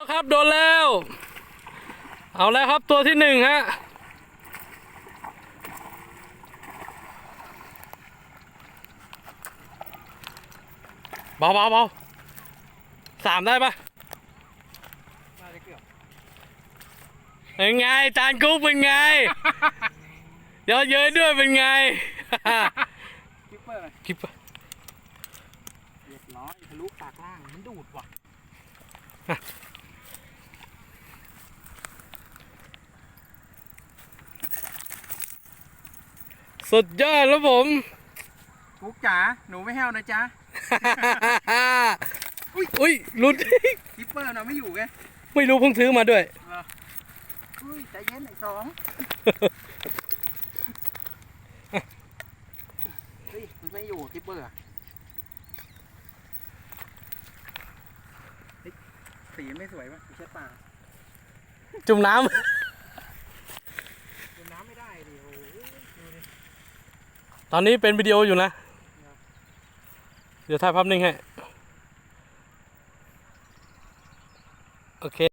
ครับโดนแล้ว เอาแล้วครับตัวที่หนึ่งฮะเบาเบาเบาสามได้ปะน่าจะเกือบเป็นไงจานกุ๊กเป็นไงเยอะเย้ยด้วยเป็นไงคิปเปอร์คลิปเรียบร้อยทะลุปากล่างมันดูดว่ะ สุดยอดแล้วผมกุ๊กจ๋าหนูไม่แห้วนะจ๊ะอุ้ยหลุด คิปเปอร์เราไม่อยู่ไงไม่รู้เพิ่งซื้อมาด้วยอุ้ยใจเย็นไอ้สองเฮ้ยมันไม่อยู่คิปเปอร์อะเฮ้ยสีมันไม่สวยป่ะไม่ใช่ป่า จุ่มน้ดูน้ำไม่ได้ดิโอ้โหดูดิำ ตอนนี้เป็นวิดีโออยู่นะ เดี๋ยวถ่ายภาพนิ่งให้ โอเค